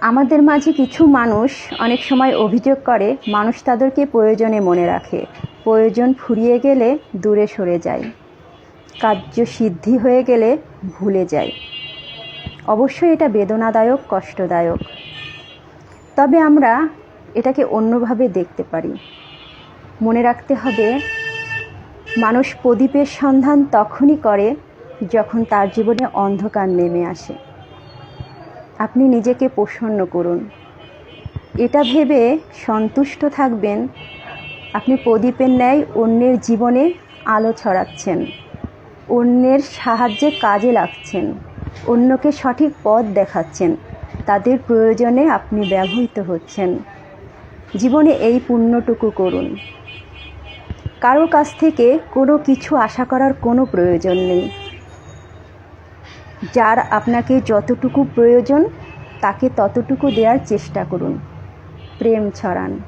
আমাদের মাঝে কিছু মানুষ অনেক সময় অভিযোগ করে, মানুষ তাদেরকে প্রয়োজনে মনে রাখে। প্রয়োজন ফুরিয়ে গেলে দূরে সরে যায়। কার্য সিদ্ধি হয়ে গেলে ভুলে যায়। অবশ্যই এটা বেদনাদায়ক, কষ্টদায়ক। তবে আমরা এটাকে অন্যভাবে দেখতে পারি। মনে রাখতে হবে, মানুষ প্রদীপের সন্ধান তখনই করে যখন তার জীবনে অন্ধকার নেমে আসে। আপনি নিজেকে প্রসন্ন করুন। এটা ভেবে সন্তুষ্ট থাকবেন, আপনি প্রদীপের ন্যায় অন্যের জীবনে আলো ছড়াচ্ছেন, অন্যের সাহায্যে কাজে লাগছেন, অন্যকে সঠিক পথ দেখাচ্ছেন, তাদের প্রয়োজনে আপনি ব্যবহৃত হচ্ছেন। জীবনে এই পুণ্যটুকু করুন। কারও কাছ থেকে কোনো কিছু আশা করার কোনো প্রয়োজন নেই। যার আপনাকে যতটুকু প্রয়োজন তাকে ততটুকু দেওয়ার চেষ্টা করুন। প্রেম ছড়ান।